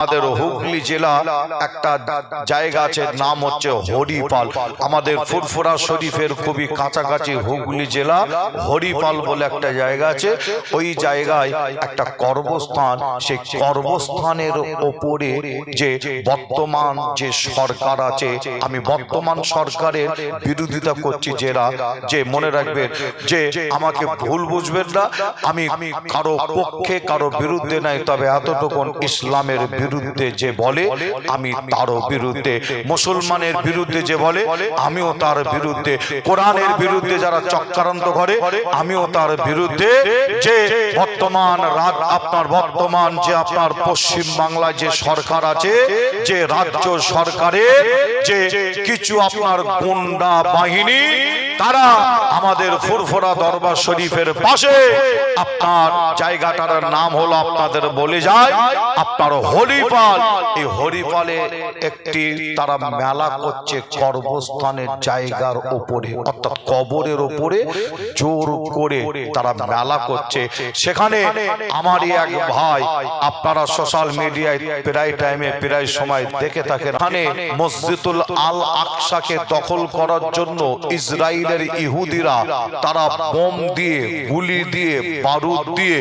আমাদের হুগলি জেলা একটা জায়গা আছে নাম হচ্ছে হরিপাল। আমাদের ফুরফুরা শরীফের খুবই কাছাকাছি হুগলি জেলা। হরিপাল বলে একটা জায়গা আছে। ওই জায়গায় একটা কর্মস্থান। সেই কর্মস্থানের ওপরে যে বর্তমান যে সরকার আছে আমি বর্তমান সরকারের বিরোধিতা করছি জেলা যে মনে রাখবেন যে আমাকে ভুল বুঝবেন না। আমি কারও পক্ষে কারও বিরুদ্ধে নাই তবে এতটুকুন ইসলামের বিরুদ্ধে যে বলে, আমি তারও বিরুদ্ধে, মুসলমানের বিরুদ্ধে যে বলে, আমিও তার বিরুদ্ধে, কোরআনের বিরুদ্ধে যারা চক্রান্ত করে, আমিও তার বিরুদ্ধে যে বর্তমান রাত, আপনার বর্তমান যে আপনার পশ্চিম বাংলায় যে সরকার আছে, যে রাজ্য সরকারের যে কিছু আপনার গুন্ডা বাহিনী, তারা আমাদের ফুরফুরা দরবার শরীফের পাশে আপনার জায়গাটার নাম হলো আপনাদের বলে যায়, আপনার হরিপাল। এই হরিপালে একটি তারা মেলা করছে কর্মস্থানের জায়গার ওপরে অর্থাৎ কবরের ওপরে জোর করে তারা মেলা করছে। সেখানে আমারই এক ভাই আপনারা সোশ্যাল মিডিয়ায় প্রায় টাইমে প্রায় সময় দেখে থাকেন। এখানে মসজিদুল আল আকসাকে দখল করার জন্য ইসরায়েলের ইহুদিরা তারা বোম দিয়ে গুলি দিয়ে বারুদ দিয়ে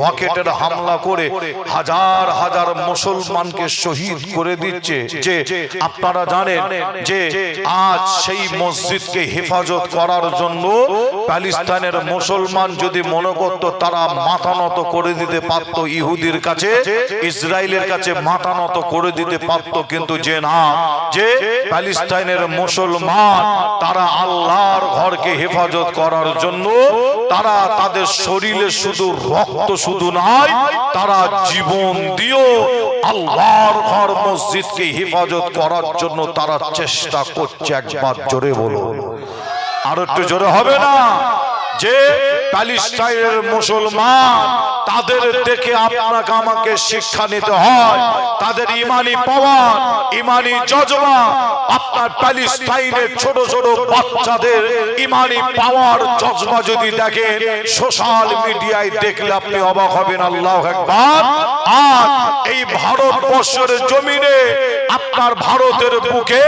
রকেটের হামলা করে হাজার হাজার মুসলমানকে শহীদ করে দিচ্ছে। যে আপনারা জানেন যে আজ সেই মসজিদকে হেফাজত করার জন্য প্যালেস্তাইনের মুসলমান যদি মনে করত তারা মাথা নত করে দিতে পারত ইহুদির কাছে ইসরায়েলের কাছে মাথা নত করে দিতে পারত কিন্তু যে না যে প্যালেস্তাইনের মুসলমান তারা আল্লাহর ঘরকে হেফাজত করার জন্য তারা তাদের শরীরে শুধু রক্ত শুধু নয় তারা জীবন দিও আল্লাহর ঘর মসজিদকে হেফাজত করার জন্য তারা চেষ্টা করছে একবার জোরে বলুন। আর একটু জোরে হবে না? যে প্যালেস্টাইনের মুসলমান তাদের দেখে আপনাকে আমাকে শিক্ষা নিতে হয়। তাদের ইমানি পাওয়ার ইমানি জজমা আপনার প্যালেস্টাইনের ছোট ছোট বাচ্চাদের ইমানি পাওয়ার জজমা যদি দেখেন সোশ্যাল মিডিয়ায় দেখলে আপনি অবাক হবেন। আল্লাহ একবার আর এই ভারতবর্ষের জমিনে আপনার ভারতের বুকে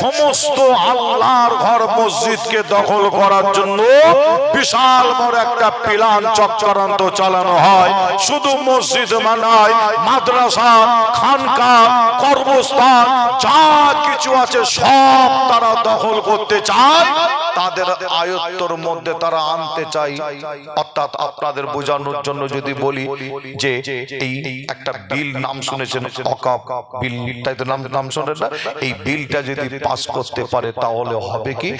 সমস্ত আল্লাহর ঘর মসজিদকে দখল করার জন্য বিশাল বড় একটা প্লান চক্রান্ত চালানো হয়। শুধু মসজিদ মানায়, মাদ্রাসা খানকা কর্মস্থান, যা কিছু আছে সব তারা দখল করতে চায়। তাদের আয়ত্তর মধ্যে তারা আনতে চাই অর্থাৎ আপনাদের বোঝানোর জন্য যদি বলি যে এই একটা বিল, নাম শুনেছেন, অকাপ বিল। তাই নাম নাম শোনেন না? এই বিলটা যদি পাস করতে পারে তাহলে হবে কি?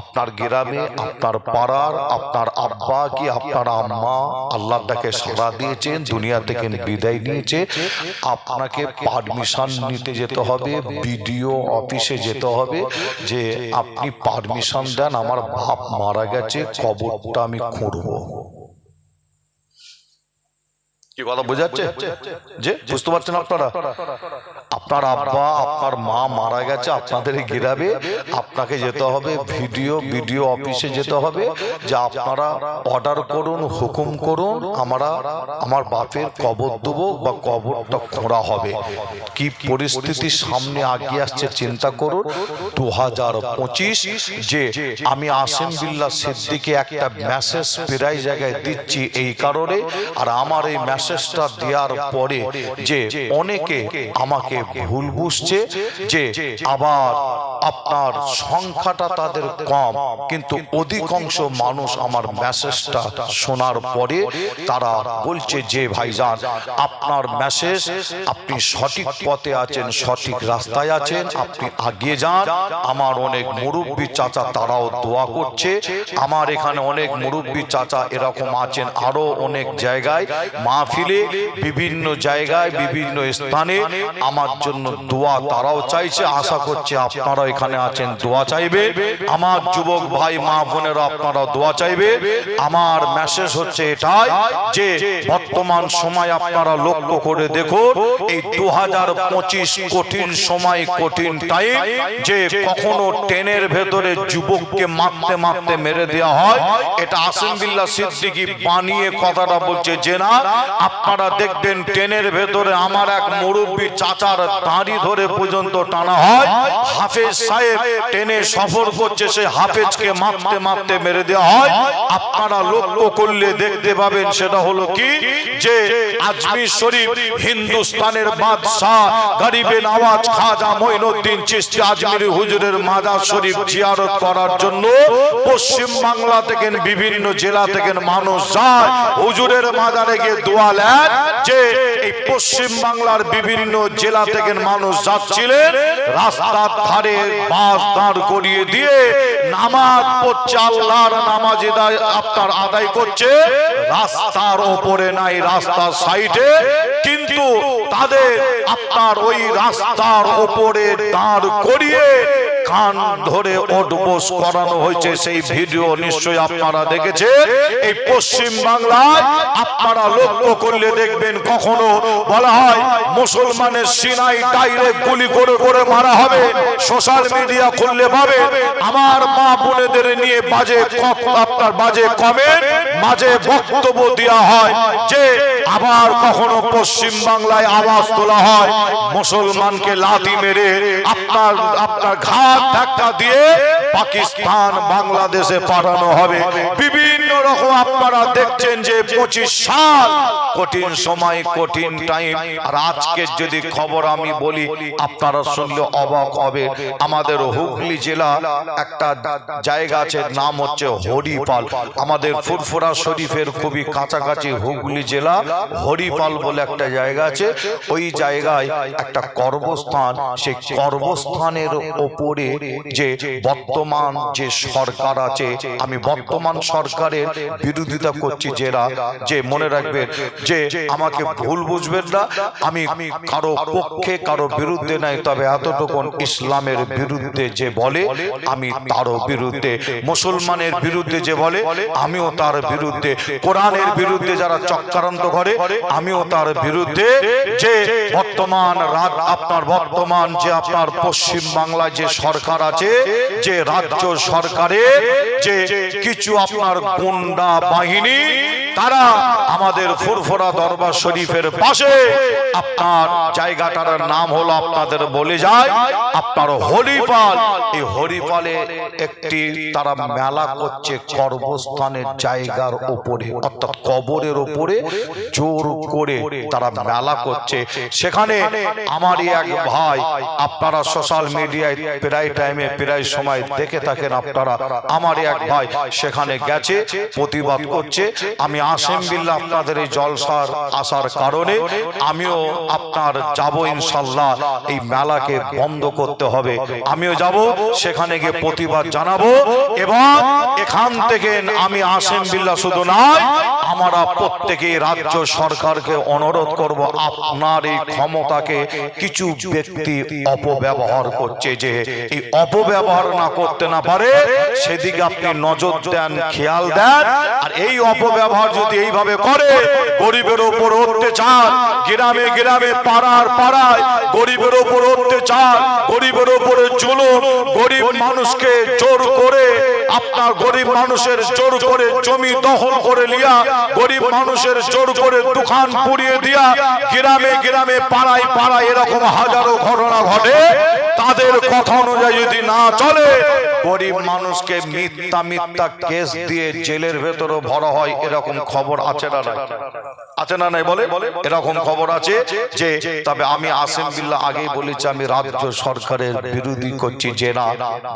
আপনার গ্রামে, আপনার পাড়ার, আপনার আব্বা কি, আপনার আম্মা আল্লাহ তাকে সাড়া দিয়েছেন, দুনিয়া থেকে বিদায় নিয়েছে? আপনাকে পারমিশন নিতে যেতে হবে, বিডিও অফিসে যেতে হবে যে আপনি পারমিশন দেন, আমার বাপ মারা গেছে, কবরটা আমি খুঁড়বো। কি কথা বোঝাচ্ছে? যে, বুঝতে পারছেন আপনারা? আপনার আব্বা, আপনার মা মারা গেছে, আপনাদের গ্রামে আপনাকে যেতে হবে, ভিডিও ভিডিও অফিসে যেতে হবে, যে আপনারা অর্ডার করুন, হুকুম করুন, আমরা, আমার বাপের কবর দেবো বা কবরটা খোঁড়া হবে। কি পরিস্থিতি সামনে আগিয়ে আসছে চিন্তা করুন। দু হাজার পঁচিশ যে আমি আসেম বিল্লা সিদ্দিকে একটা মেসেজ প্রায় জায়গায় দিচ্ছি এই কারণে, আর আমার এই মেসেজটা দেওয়ার পরে যে অনেকে আমাকে ভুল বুঝছে যে আবার আপনার সংখ্যাটা তাদের কম। কিন্তু অধিকাংশ মানুষ আমার মেসেজটা শোনার পরে তারা বলছে যে ভাইজান আপনার মেসেজ আপনি সঠিক পথে আছেন সঠিক রাস্তায় আছেন আপনি আগিয়ে যান। আমার অনেক মুরব্বী চাচা তারাও দোয়া করছে। আমার এখানে অনেক মুরব্বী চাচা এরকম আছেন আরও অনেক জায়গায় মাহফিলে বিভিন্ন জায়গায় বিভিন্ন স্থানে আমার জন্য দোয়া তারাও চাইছে আশা করছে আপনারা এখানে আছেন দোয়া চাইবে? আমার যুবক ভাই মা বোনেরা আপনারা দোয়া চাইবে? আমার মেসেজ হচ্ছে এটাই যে বর্তমান সময় আপনারা লক্ষ্য করে দেখুন এই দু হাজার পঁচিশ কঠিন সময় কঠিন টাইম যে কখনো ট্রেনের ভেতরে যুবককে মারতে মারতে মেরে দেওয়া হয়। এটা আসিম সিদ্দিকি বানিয়ে কথাটা বলছে যে না আপনারা দেখবেন ট্রেনের ভেতরে আমার এক মুরব্বী চাচার দাঁড়ি ধরে পর্যন্ত টানা হয়। হাফেজ সাহেব ট্রেনে সফর করছে, সে হাফেজকে মারতে মারতে মেরে দেওয়া হয়। আপনারা লক্ষ্য করলে দেখতে পাবেন সেটা হলো কি, যে আজমির শরীফ হিন্দুস্তানের বাদশাহ গরিবে নওয়াজ খাজা মঈনুদ্দিন চিশতি আজমিরি হুজুরের মাজার শরীফ জিয়ারত করার জন্য পশ্চিম বাংলা থেকে বিভিন্ন জেলা থেকে মানুষ যায়। হুজুরের মাজারে গিয়ে দোয়া নেন যে এই পশ্চিম বাংলার বিভিন্ন জেলা থেকে মানুষ যাচ্ছিলেন রাস্তার ধারে বাস দাঁড় করিয়ে দিয়ে নামাজ পড়ছে আল্লাহর নামাজ আপনার আদায় করছে রাস্তার ওপরে নাই রাস্তার সাইডে কিন্তু তাদের আপনার ওই রাস্তার ওপরে দাঁড় করিয়ে কান ধরে ওটবোস করানো হয়েছে সেই ভিডিও নিশ্চয়ই আপনারা দেখেছেন। এই পশ্চিম বাংলায় আপনারা লক্ষ্য করলে দেখবেন কখনো বলা হয় মুসলমানের সিনাই ডাইরেক্ট গুলি করে করে মারা হবে। সোশ্যাল মিডিয়া খুললে পাবে। আমার মা বোনেদের নিয়ে বাজে আপনার বাজে কমেন্ট মাঝে বক্তব্য দেওয়া হয় যে আবার কখনো পশ্চিম বাংলায় আওয়াজ তোলা হয়। মুসলমানকে লাথি মেরে আপনার আপনার ঘাট ধাক্কা দিয়ে পাকিস্তান বাংলাদেশে পাঠানো হবে। বিভিন্ন রকম আপনারা দেখছেন যে পঁচিশ সাল। কঠিন সময়, কঠিন টাইম আর আজকে যদি খবর আমি বলি, আপনারা শুনলে অবাক হবে। আমাদের হুগলি জেলা একটা জায়গা আছে, নাম হচ্ছে হরিপাল। আমাদের ফুরফুরা শরীফের খুবই কাছাকাছি হুগলি জেলা, হরিপাল বলে একটা জায়গা আছে। ওই জায়গায় একটা কর্মস্থান। সেই কর্মস্থানের ওপরে যে বর্তমান যে সরকার আছে, আমি বর্তমান সরকারের বিরোধিতা করছি জেরা যে মনে রাখবেন যে আমাকে ভুল বুঝবেন না, আমি কারও পক্ষে কারও বিরুদ্ধে নাই, তবে এতটুকুন ইসলামের বিরুদ্ধে যে বলে, আমি তারও বিরুদ্ধে, মুসলমানের বিরুদ্ধে যে বলে, আমিও তার বিরুদ্ধে, কোরআনের বিরুদ্ধে যারা চক্রান্ত করে, আমিও তার বিরুদ্ধে, যে বর্তমান রাত আপনার বর্তমান যে আপনার পশ্চিম বাংলায় যে সরকার আছে, যে রাজ্য সরকারের, যে কিছু আপনার গুন্ডা বাহিনী তারা আমাদের ফুরফুরা দরবার শরীফের পাশে, আপনার জায়গাটার নাম হলো আপনাদের বলে যায়, আপনার হরিপাল। এই হরিপালে একটি তারা মেলা করছে কর্মস্থানের জায়গার উপরে, অর্থাৎ কবরের উপরে জোর করে তারা মেলা করছে। সেখানে আমারই এক ভাই, আপনারা সোশ্যাল মিডিয়ায় প্রায় টাইমে প্রায় সময় দেখে থাকেন আপনারা, আমারই এক ভাই সেখানে গেছে, প্রতিবাদ করছে। আমি আসেম আপনাদের এই জলসার আসার কারণে। আমিও আপনার যাব ইনশাল্লাহ, এই মেলাকে বন্ধ করতে হবে। আমিও যাব, সেখানে গিয়ে প্রতিবাদ জানাব এবং এখান থেকে আমি আসেম বিল্লাহ, শুধু নয়, আমরা প্রত্যেকে রাজ্য সরকারকে অনুরোধ করব, আপনার এই ক্ষমতাকে কিছু ব্যক্তি অপব্যবহার করছে যে, এই অপব্যবহার না করতে না পারে, সেদিকে আপনি নজর দেন, খেয়াল দেন, আর এই অপব্যবহার যদি এইভাবে করে গরিবের ওপর অত্যাচার গ্রামে গ্রামে পাড়ার পাড়ায় গরিবের ওপর অত্যাচার গরিবের ওপরে জুলুম গরিব মানুষকে জোর করে আপনার গরিব মানুষের জোর করে জমি দখল করে লিয়া গরিব মানুষের জোর করে দোকান পুড়িয়ে দিয়া গ্রামে গ্রামে পাড়ায় পাড়ায় এরকম হাজারো ঘটনা ঘটে তাদের কথা অনুযায়ী যদি না চলে গরিব মানুষকে মিথ্যা মিথ্যা কেস দিয়ে জেলের ভেতরে ভরা হয় এরকম খবর আছে না আছে না নাই বলে? এরকম খবর আছে যে, তবে আমি আসিম বিল্লাহ আগেই বলেছি, আমি রাজ্য সরকারের বিরোধী করছি যে না,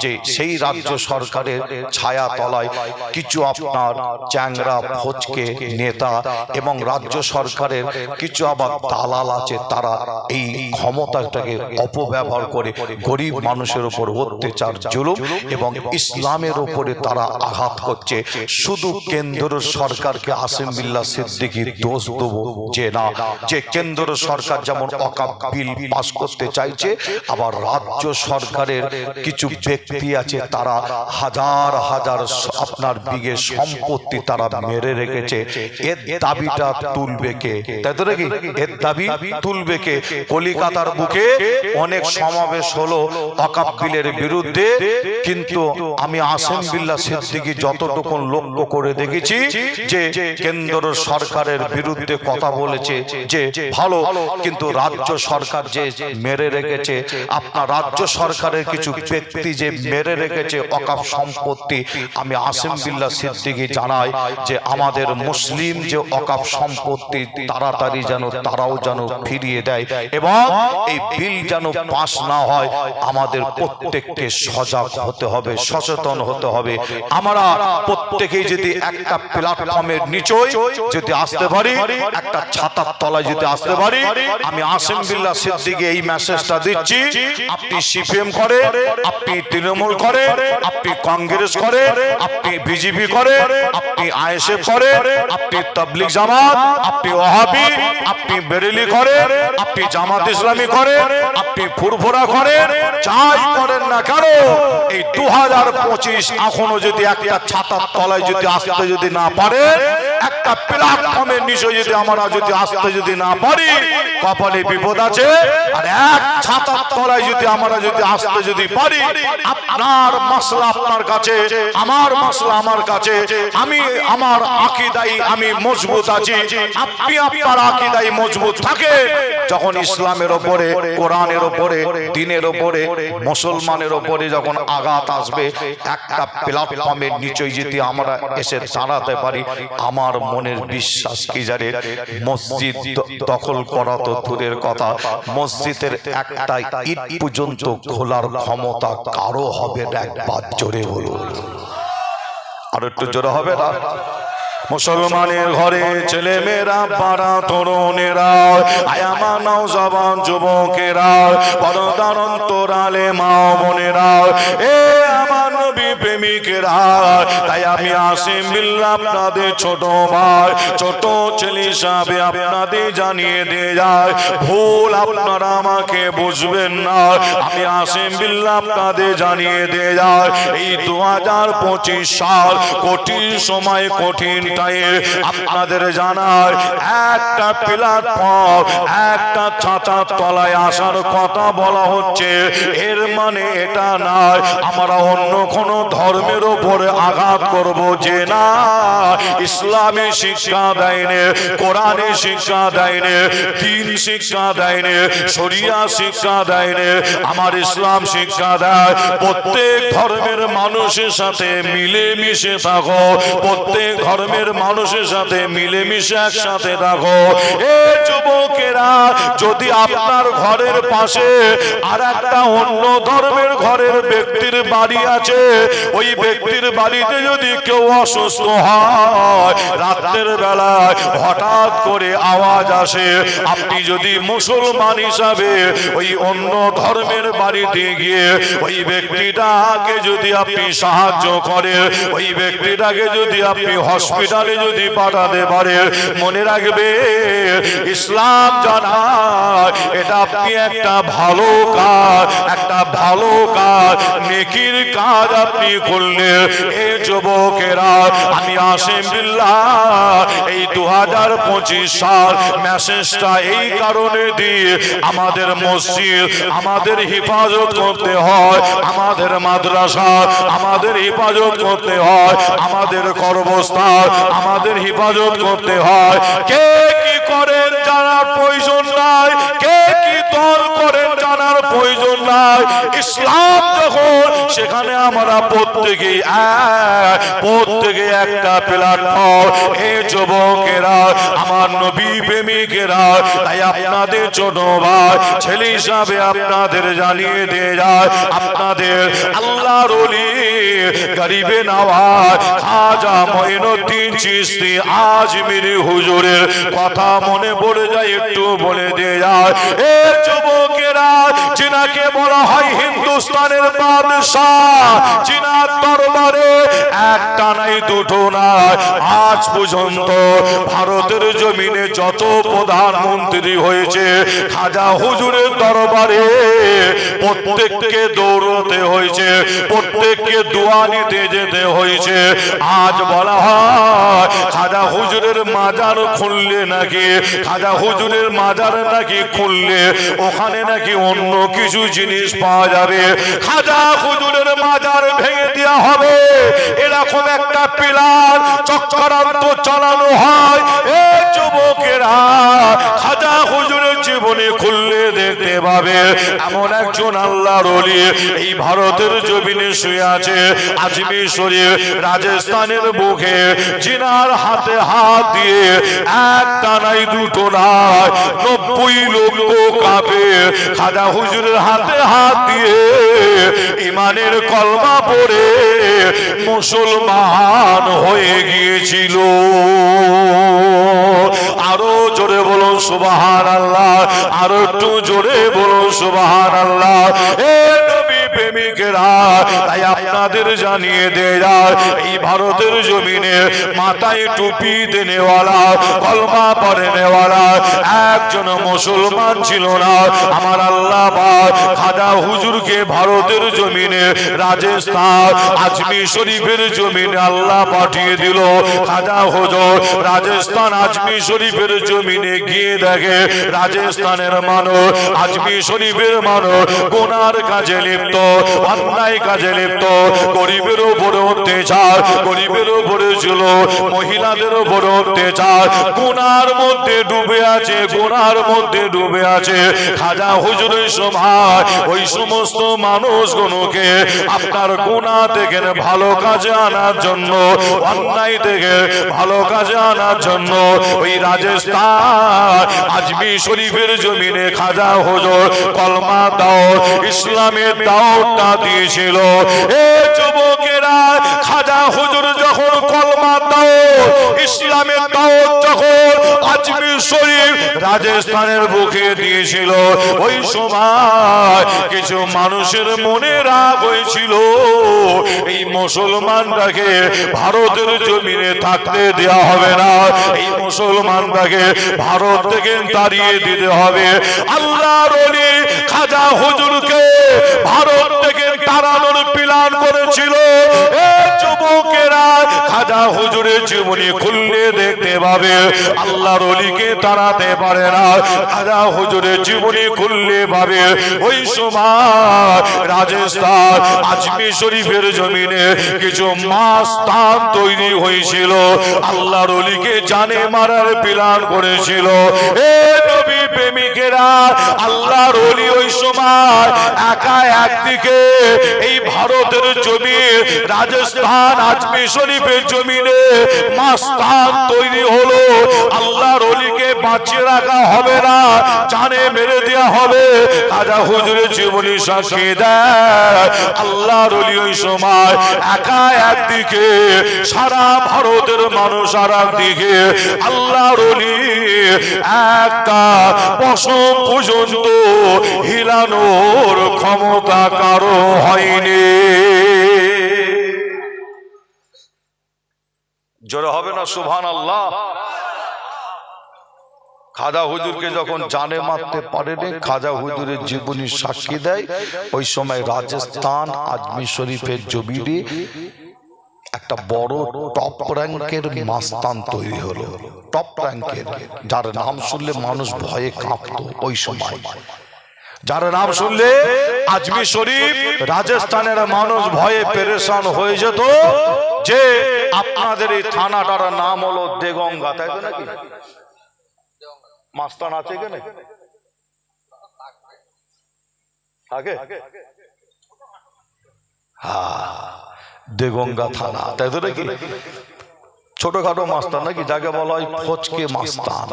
যে সেই রাজ্য সরকারের ছায়া তলায় কিছু আপনার চ্যাংরা, ফচকে নেতা এবং রাজ্য সরকারের কিছু আবার দালাল আছে, তারা এই ক্ষমতাটাকে অপব্যবহার করে গরিব মানুষের উপর অত্যাচার, জুলুম এবং ইসলামের উপরে তারা আঘাত করছে। শুধু কেন্দ্র সরকারকে আসিম বিল্লাহ সিদ্দিকী দোষ দেবো যে না, যে কেন্দ্র সরকার যেমন অকাপ বিল পাস করতে চাইছে, আবার রাজ্য সরকারের কিছু ব্যক্তি আছে, তারা হাজার হাজার আপনার বিঘে সম্পত্তি তারা মেরে রেখেছে। এর দাবিটা তুলবে কে? তাই তো নাকি? এর দাবি তুলবে কে? কলিকাতার বুকে অনেক সমাবেশ হলো অকাপ বিলের বিরুদ্ধে, কিন্তু আমি আসেম বিল্লা সিদ্দিকি যতটুকু লক্ষ্য করে দেখেছি যে কেন্দ্র সরকারের বিরুদ্ধে কথা বলেছে যে ভালো কিন্তু রাজ্য সরকার যে মেরে রেখেছে আপনার রাজ্য সরকারের কিছু ব্যক্তি যে মেরে রেখেছে অকাপ সম্পত্তি আমি আসেম বিল্লা সিদ্দিকি জানাই যে আমাদের মুসলিম যে অকাপ সম্পত্তি তাড়াতাড়ি যেন তারাও যেন ফিরিয়ে দেয়। এবং এই বিল যেন পাশ না হয় আমাদের প্রত্যেককে সজাগ হতে হবে সচেতন হতে হবে। আমরা প্রত্যেকেই যদি একটা প্ল্যাটফর্মের নিচয় যদি আসতে পারি একটা ছাতার তলায় যদি আসতে পারি আমি আসেম বিল্লা সিদ্দিকে এই মেসেজটা দিচ্ছি আপনি সিপিএম করে আপনি তৃণমূল করে আপনি কংগ্রেস করে আপনি বিজেপি করে আপনি আইএসএফ করে আপনি তাবলিগ জামাত আপনি ওহাবি আপনি বেরেলি করে আপনি জামাত ইসলামী করে আপনি ফুরফুরা করে যাই করেন না কেন এই দু হাজার পঁচিশ এখনও যদি একটা ছাতার তলায় যদি আসতে যদি না পারে একটা প্ল্যাটফর্মের নিচে যদি আমরা যদি আসতে যদি না পারি, কপালে বিপদ আছে। আর এক ছাতার তলায় যদি আমরা যদি আসতে যদি পারি, আপনার মশলা আপনার কাছে, আমার মশলা আমার কাছে, আমি আমার আকিদাই আমি মজবুত আছি। আপনি আপনার আকিদাই মজবুত থাকে। যখন ইসলামের ওপরে, কোরআনের ওপরে, দিনের ওপরে, মুসলমানের ওপরে যখন আঘাত আসবে, একটা প্ল্যাটফর্মের নিচেই যদি আমরা এসে দাঁড়াতে পারি, আমার মনের বিশ্বাস কি জানে? মসজিদ দখল করা তো দূরের কথা। মসজিদের একটা ইট পর্যন্ত খোলার ক্ষমতা কারও হবে না, একবার জোরে বলুন। আর একটু জোরে হবে না? মুসলমানের ঘরে ছেলে মেয়েরা পাড়া তরুণেরা, আয়ামা নাও জবান যুবকেরা পরদার অন্তরালে মা বোনেরা, এ আমার প্রেমিকেরা তাই আমি আসিম বিল্লাহ আপনাদের ছোট ভাই। ছোট ছেলে হিসাবে আপনাদের জানিয়ে দিয়ে যায়, ভুল আপনারা আমাকে বুঝবেন না। আমি আসিম বিল্লাহ আপনাদের জানিয়ে দিয়ে যায়, এই দু হাজার পঁচিশ সাল কঠিন সময়, কঠিন টাইম আপনাদের জানার একটা প্ল্যাটফর্ম একটা ছাতার তলায় আসার কথা বলা হচ্ছে। এর মানে এটা নয়, আমরা অন্য কোনো ধর্মের ওপরে আঘাত করব যে না। ইসলামী শিক্ষা দেয়নি, কোরআনে শিক্ষা দেয়নি, দিন শিক্ষা দেয়নি, শরিয়া শিক্ষা দেয়নি, আমার ইসলাম শিক্ষা দেয়। প্রত্যেক ধর্মের মানুষের সাথে মিলেমিশে থাকো, প্রত্যেক ধর্মের মানুষের সাথে মিলেমিশে একসাথে থাকো। এ যুবকেরা, যদি আপনার ঘরের পাশে আর একটা অন্য ধর্মের ঘরের ব্যক্তির বাড়ি আছে ওই ব্যক্তির বাড়িতে যদি কেউ অসুস্থ হয় রাতের বেলায় হঠাৎ করে আওয়াজ আসে, আপনি যদি মুসলমান হিসাবে ওই অন্য ধর্মের বাড়িতে গিয়ে ওই ব্যক্তিটাকে যদি আপনি সাহায্য করে ওই ব্যক্তিটাকে যদি আপনি হসপিটালে যদি পাঠাতে পারে মনে রাখবে, ইসলাম জানায় এটা আপনি একটা ভালো কাজ, একটা ভালো কাজ, নেকির কাজ আপনি করলে, এ যুবকেরা, আমি আসেম বিল্লাহ। এই দু হাজার পঁচিশ সাল মেসেজটা এই কারণে দিয়ে আমাদের মসজিদ, আমাদের হেফাজত করতে হয়, আমাদের মাদ্রাসা, আমাদের হেফাজত করতে হয়, আমাদের কর্মস্থান, আমাদের হেফাজত করতে হয়। কে কি করেন জানার প্রয়োজন নাই। ইসলাম যখন, সেখানে আমরা প্রত্যেকেই এক প্রত্যেকে একটা প্ল্যাটফর্ম যুবকেরা, আমার নবী প্রেমিকেরা, তাই আপনাদের ছোট ভাই, ছেলে হিসাবে আপনাদের জানিয়ে দিয়ে যায়, আপনাদের আল্লাহর ওলি, গরিবে হুজুরের কথা মনে পড়ে যায়, একটু বলে দিয়ে যায়। এ জিনাকে বলা হয় হিন্দুস্তানের বাদশাহ জিনার দরবারে একটা নাই, দুটো নাই। আজ পর্যন্ত ভারতের জমিনে যত প্রধানমন্ত্রী হয়েছে, খাজা হুজুরের দরবারে প্রত্যেককে দৌড়তে হয়েছে, প্রত্যেককে যেতে হয়েছে। আজ বলা হয়, খাজা হুজুরের মাজার খুললে নাকি, খাজা হুজুরের মাজার নাকি খুললে, ওখানে নাকি অন্য কিছু জিনিস পাওয়া যাবে। খাজা হুজুরের মাজার ভেঙে দেওয়া হবে। এরকম একটা পিলার, চক্রান্ত চালানো হয়। এ যুবকেরা, খাজা হুজুরের জীবনে খুললে দেখতে পাবে এমন একজন আল্লাহর অলি এই ভারতের জমিনে শুয়ে আছে আজমির শরীফ, রাজস্থানের বুকে, জিনার হাতে হাত দিয়ে একটা নাই দুটো নাই নব্বই লক্ষ কাপে খাজা হুজুরের হাতে হাত দিয়ে ইমানের কলমা পড়ে মুসলমান হয়ে গিয়েছিল। আরও জোরে বলুন সুবাহান আল্লাহ আরও একটু জোরে বলো সুবাহ আল্লাহ প্রেমিকেরা তাই আপনাদের জানিয়ে দেয়া এই ভারতের জমিনে মাথায় টুপি কলমা পরে নেওয়ালা, একজন মুসলমান ছিল না। আমার আল্লাহ খাজা হুজুরকে ভারতের জমিনে, রাজস্থান, আজমি শরীফের জমিনে আল্লাহ পাঠিয়ে দিল। হুজুর রাজস্থান, আজমি শরীফের জমিনে গিয়ে দেখে রাজস্থানের মানুষ, আজমি শরীফের মানুষ কাজে লিপ্ত। অন্যায় কাজে লিপ্ত। গরিবের উপরে অত্যাচার, গরিবের উপরে ছিল মহিলাদের উপরে অত্যাচার। গুনার মধ্যে ডুবে আছে, গুনার মধ্যে ডুবে আছে। খাজা হুজুরের সময় ওই সমস্ত মানুষগুলোকে আপনার গুণা থেকে ভালো কাজে আনার জন্য, অন্যায় থেকে ভালো কাজে আনার জন্য ওই রাজস্থান, আজমি শরীফের জমিনে খাজা হুজুর কলমা দাও, ইসলামের দাওটা দিয়েছিল। এ যুবকেরা খাজা হুজুর যখন কলমা দাও ইসলামের দাও যখন আজমির শরীফ রাজস্থানের বুকে দিয়েছিল, ওই সময় কিছু মানুষের মনে রাগ হয়েছিল। এই মুসলমানটাকে ভারতের জমিনে থাকতে দেওয়া হবে না। এই মুসলমানটাকে ভারত থেকে তাড়িয়ে দিতে হবে। আল্লাহর খাজা হুজুরকে ভারত থেকে তাড়ানোর প্ল্যান করেছিল। যুবকেরা খাজা জীবনী খুললে দেখতে পাবে, আল্লাহর অলিকে তাড়াতে পারে না। খাজা জীবনী খুললে পাবে। ওই সময় রাজস্থান শরীফের জমিনে কিছু মাস স্থান তৈরি হয়েছিল। আল্লাহর অলিকে জানে মারার প্ল্যান করেছিল। এ প্রেমিকেরা, আল্লাহর অলি ওই সময় একা একদিকে এই ভারতের জমি রাজস্থান আজমি শরীফের জমিনে মাস্তান তৈরি হলো। আল্লাহর অলিকে বাঁচিয়ে রাখা হবে না, জানে মেরে দেওয়া হবে। খাজা হুজুরের জীবনী সাক্ষী দেয়, আল্লাহর অলি ওই সময় একা একদিকে সারা ভারতের মানুষ আর একদিকে আল্লাহর অলি একটা পশম পর্যন্ত হিলানোর ক্ষমতা কারও হয়নি। জোরে হবে না সুভান আল্লাহ খাজা হুজুরকে যখন জানে মারতে পারেনি, খাজা হুজুরের জীবনী সাক্ষী দেয়। ওই সময় রাজস্থান আজমি শরীফের জমিনে একটা বড় টপ র্যাঙ্কের মাস্তান তৈরি হলো। টপ র্যাঙ্কের, যার নাম শুনলে মানুষ ভয়ে কাঁপতো ওই সময়। যার নাম শুনলে আজমি শরীফ রাজস্থানের মানুষ ভয়ে পেরেশান হয়ে যেত যে আপনাদের এই থানাটার নাম হলো দেগঙ্গা, তাই তো নাকি? মাস্তান আছে কেন আগে হ্যাঁ। দেগঙ্গা থানা। তাই তো নাকি? ছোটখাটো মাস্তান নাকি? যাকে বলা হয় ফচকে মাস্তান।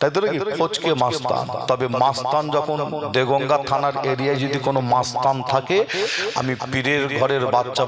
তাই তো নাকি? ফচকে মাস্তান। তবে মাস্তান যখন দেগঙ্গা থানার এরিয়ায় যদি কোনো মাস্তান থাকে, আমি পীরের ঘরের বাচ্চা